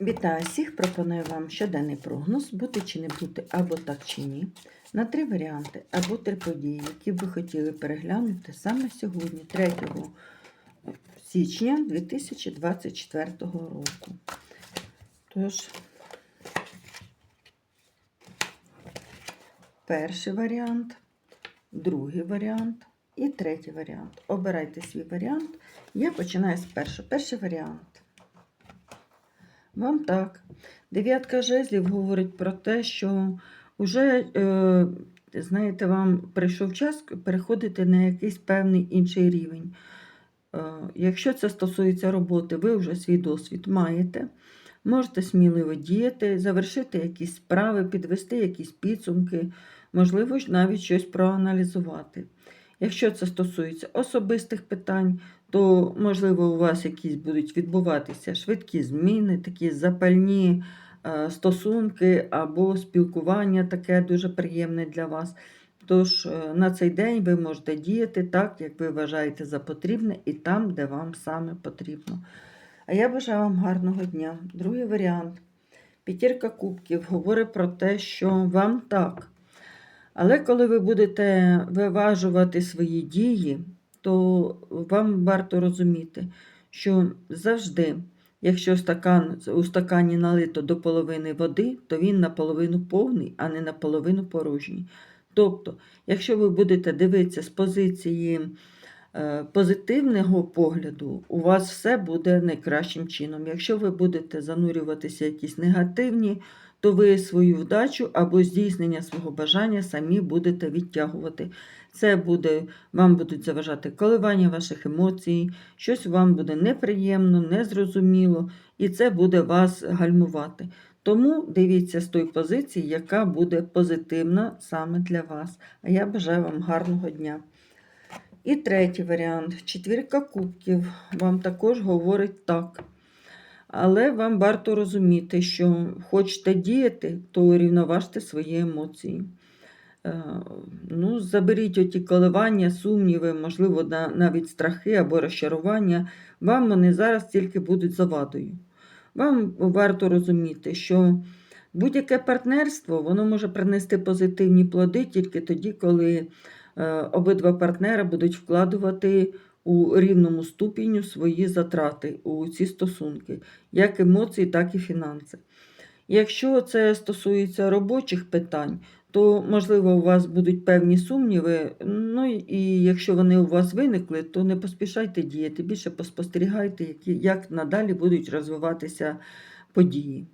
Вітаю всіх! Пропоную вам щоденний прогноз, бути чи не бути, або так чи ні, на три варіанти або три події, які ви хотіли переглянути саме сьогодні, 3 січня 2024 року. Тож, перший варіант, другий варіант і третій варіант. Обирайте свій варіант. Я починаю з першого. Перший варіант. Вам так. Дев'ятка жезлів говорить про те, що вже, е, знаєте, вам прийшов час переходити на якийсь певний інший рівень. Е, якщо це стосується роботи, ви вже свій досвід маєте. Можете сміливо діяти, завершити якісь справи, підвести якісь підсумки, можливо, навіть щось проаналізувати. Якщо це стосується особистих питань, то, можливо, у вас якісь будуть відбуватися швидкі зміни, такі запальні е, стосунки або спілкування таке дуже приємне для вас. Тож е, на цей день ви можете діяти так, як ви вважаєте за потрібне, і там, де вам саме потрібно. А я бажаю вам гарного дня. Другий варіант. П'ятірка кубків говорить про те, що вам так. Але коли ви будете виважувати свої дії, то вам варто розуміти, що завжди, якщо стакан, у стакані налито до половини води, то він наполовину повний, а не наполовину порожній. Тобто, якщо ви будете дивитися з позиції е, позитивного погляду, у вас все буде найкращим чином. Якщо ви будете занурюватися в якісь негативні, то ви свою вдачу або здійснення свого бажання самі будете відтягувати. Це буде, вам будуть заважати коливання ваших емоцій, щось вам буде неприємно, незрозуміло, і це буде вас гальмувати. Тому дивіться з тої позиції, яка буде позитивна саме для вас. А я бажаю вам гарного дня. І третій варіант четвірка кубків вам також говорить так. Але вам варто розуміти, що хочете діяти, то урівноважте свої емоції. Е, ну, Заберіть оті коливання, сумніви, можливо, навіть страхи або розчарування. Вам вони зараз тільки будуть завадою. Вам варто розуміти, що будь-яке партнерство воно може принести позитивні плоди тільки тоді, коли е, обидва партнери будуть вкладувати у рівному ступіню свої затрати у ці стосунки, як емоції, так і фінанси. Якщо це стосується робочих питань, то, можливо, у вас будуть певні сумніви. Ну і якщо вони у вас виникли, то не поспішайте діяти, більше поспостерігайте, як надалі будуть розвиватися події.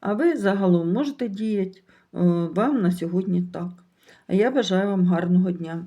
А ви загалом можете діяти е, вам на сьогодні так. А я бажаю вам гарного дня.